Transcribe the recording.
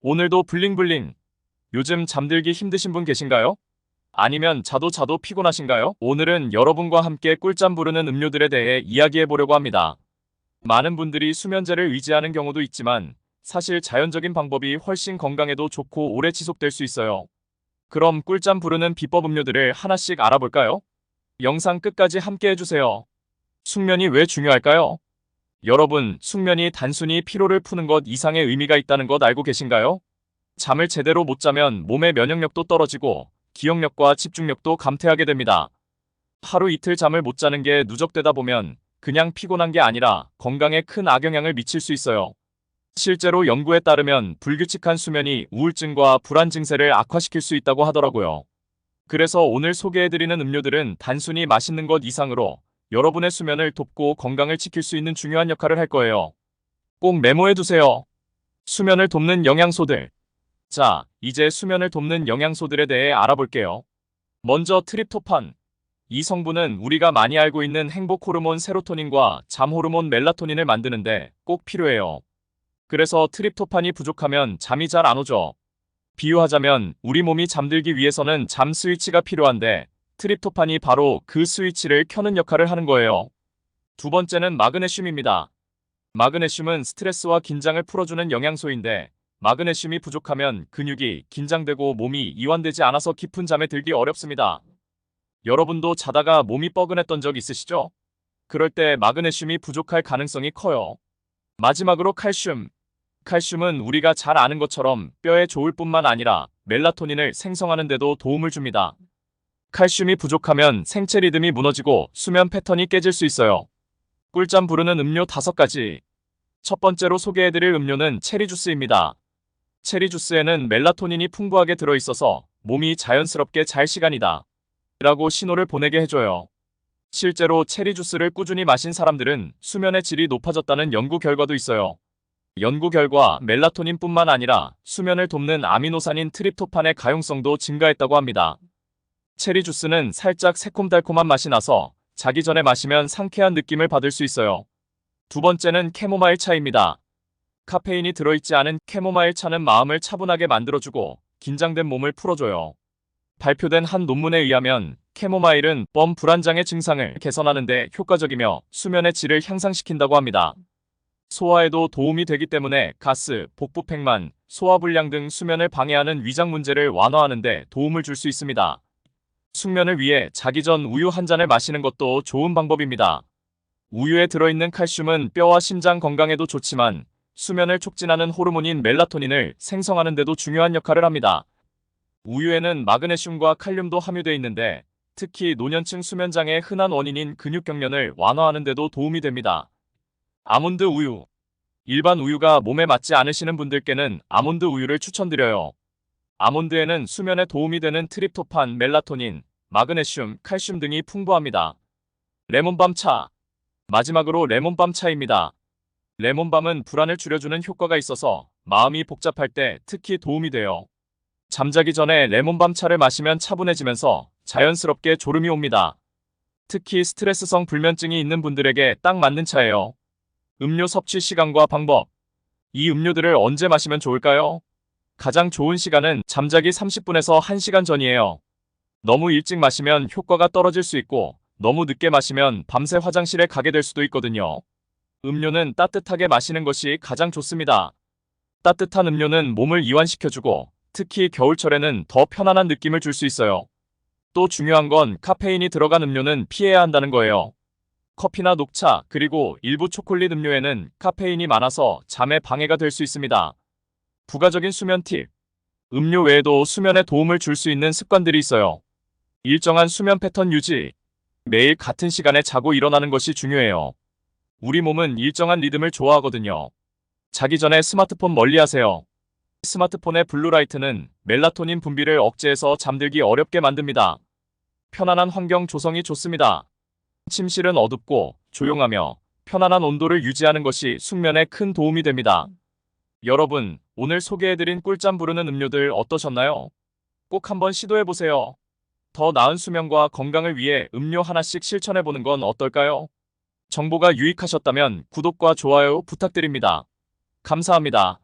오늘도 블링블링. 요즘 잠들기 힘드신 분 계신가요? 아니면 자도 자도 피곤하신가요? 오늘은 여러분과 함께 꿀잠 부르는 음료들에 대해 이야기해 보려고 합니다. 많은 분들이 수면제를 의지하는 경우도 있지만 사실 자연적인 방법이 훨씬 건강에도 좋고 오래 지속될 수 있어요. 그럼 꿀잠 부르는 비법 음료들을 하나씩 알아볼까요? 영상 끝까지 함께 해주세요. 숙면이 왜 중요할까요? 여러분, 숙면이 단순히 피로를 푸는 것 이상의 의미가 있다는 것 알고 계신가요? 잠을 제대로 못 자면 몸의 면역력도 떨어지고 기억력과 집중력도 감퇴하게 됩니다. 하루 이틀 잠을 못 자는 게 누적되다 보면 그냥 피곤한 게 아니라 건강에 큰 악영향을 미칠 수 있어요. 실제로 연구에 따르면 불규칙한 수면이 우울증과 불안 증세를 악화시킬 수 있다고 하더라고요. 그래서 오늘 소개해드리는 음료들은 단순히 맛있는 것 이상으로 여러분의 수면을 돕고 건강을 지킬 수 있는 중요한 역할을 할 거예요. 꼭 메모해두세요. 수면을 돕는 영양소들. 자, 이제 수면을 돕는 영양소들에 대해 알아볼게요. 먼저 트립토판. 이 성분은 우리가 많이 알고 있는 행복 호르몬 세로토닌과 잠 호르몬 멜라토닌을 만드는데 꼭 필요해요. 그래서 트립토판이 부족하면 잠이 잘 안 오죠. 비유하자면 우리 몸이 잠들기 위해서는 잠 스위치가 필요한데 트립토판이 바로 그 스위치를 켜는 역할을 하는 거예요. 두 번째는 마그네슘입니다. 마그네슘은 스트레스와 긴장을 풀어주는 영양소인데 마그네슘이 부족하면 근육이 긴장되고 몸이 이완되지 않아서 깊은 잠에 들기 어렵습니다. 여러분도 자다가 몸이 뻐근했던 적 있으시죠? 그럴 때 마그네슘이 부족할 가능성이 커요. 마지막으로 칼슘. 칼슘은 우리가 잘 아는 것처럼 뼈에 좋을 뿐만 아니라 멜라토닌을 생성하는 데도 도움을 줍니다. 칼슘이 부족하면 생체 리듬이 무너지고 수면 패턴이 깨질 수 있어요. 꿀잠 부르는 음료 5가지. 첫 번째로 소개해드릴 음료는 체리 주스입니다. 체리 주스에는 멜라토닌이 풍부하게 들어있어서 몸이 자연스럽게 잘 시간이다. 라고 신호를 보내게 해줘요. 실제로 체리 주스를 꾸준히 마신 사람들은 수면의 질이 높아졌다는 연구 결과도 있어요. 연구 결과 멜라토닌뿐만 아니라 수면을 돕는 아미노산인 트립토판의 가용성도 증가했다고 합니다. 체리 주스는 살짝 새콤달콤한 맛이 나서 자기 전에 마시면 상쾌한 느낌을 받을 수 있어요. 두 번째는 캐모마일 차입니다. 카페인이 들어있지 않은 캐모마일 차는 마음을 차분하게 만들어주고 긴장된 몸을 풀어줘요. 발표된 한 논문에 의하면 캐모마일은 뻔 불안장애 증상을 개선하는데 효과적이며 수면의 질을 향상시킨다고 합니다. 소화에도 도움이 되기 때문에 가스, 복부 팽만, 소화불량 등 수면을 방해하는 위장 문제를 완화하는 데 도움을 줄 수 있습니다. 숙면을 위해 자기 전 우유 한 잔을 마시는 것도 좋은 방법입니다. 우유에 들어있는 칼슘은 뼈와 심장 건강에도 좋지만 수면을 촉진하는 호르몬인 멜라토닌을 생성하는 데도 중요한 역할을 합니다. 우유에는 마그네슘과 칼륨도 함유되어 있는데 특히 노년층 수면장애의 흔한 원인인 근육 경련을 완화하는 데도 도움이 됩니다. 아몬드 우유. 일반 우유가 몸에 맞지 않으시는 분들께는 아몬드 우유를 추천드려요. 아몬드에는 수면에 도움이 되는 트립토판, 멜라토닌, 마그네슘, 칼슘 등이 풍부합니다. 레몬밤 차. 마지막으로 레몬밤 차입니다. 레몬밤은 불안을 줄여주는 효과가 있어서 마음이 복잡할 때 특히 도움이 돼요. 잠자기 전에 레몬밤 차를 마시면 차분해지면서 자연스럽게 졸음이 옵니다. 특히 스트레스성 불면증이 있는 분들에게 딱 맞는 차예요. 음료 섭취 시간과 방법. 이 음료들을 언제 마시면 좋을까요? 가장 좋은 시간은 잠자기 30분에서 1시간 전이에요. 너무 일찍 마시면 효과가 떨어질 수 있고 너무 늦게 마시면 밤새 화장실에 가게 될 수도 있거든요. 음료는 따뜻하게 마시는 것이 가장 좋습니다. 따뜻한 음료는 몸을 이완시켜주고 특히 겨울철에는 더 편안한 느낌을 줄 수 있어요. 또 중요한 건 카페인이 들어간 음료는 피해야 한다는 거예요. 커피나 녹차, 그리고 일부 초콜릿 음료에는 카페인이 많아서 잠에 방해가 될 수 있습니다. 부가적인 수면 팁. 음료 외에도 수면에 도움을 줄 수 있는 습관들이 있어요. 일정한 수면 패턴 유지. 매일 같은 시간에 자고 일어나는 것이 중요해요. 우리 몸은 일정한 리듬을 좋아하거든요. 자기 전에 스마트폰 멀리 하세요. 스마트폰의 블루라이트는 멜라토닌 분비를 억제해서 잠들기 어렵게 만듭니다. 편안한 환경 조성이 좋습니다. 침실은 어둡고 조용하며 편안한 온도를 유지하는 것이 숙면에 큰 도움이 됩니다. 여러분, 오늘 소개해드린 꿀잠 부르는 음료들 어떠셨나요? 꼭 한번 시도해보세요. 더 나은 수면과 건강을 위해 음료 하나씩 실천해보는 건 어떨까요? 정보가 유익하셨다면 구독과 좋아요 부탁드립니다. 감사합니다.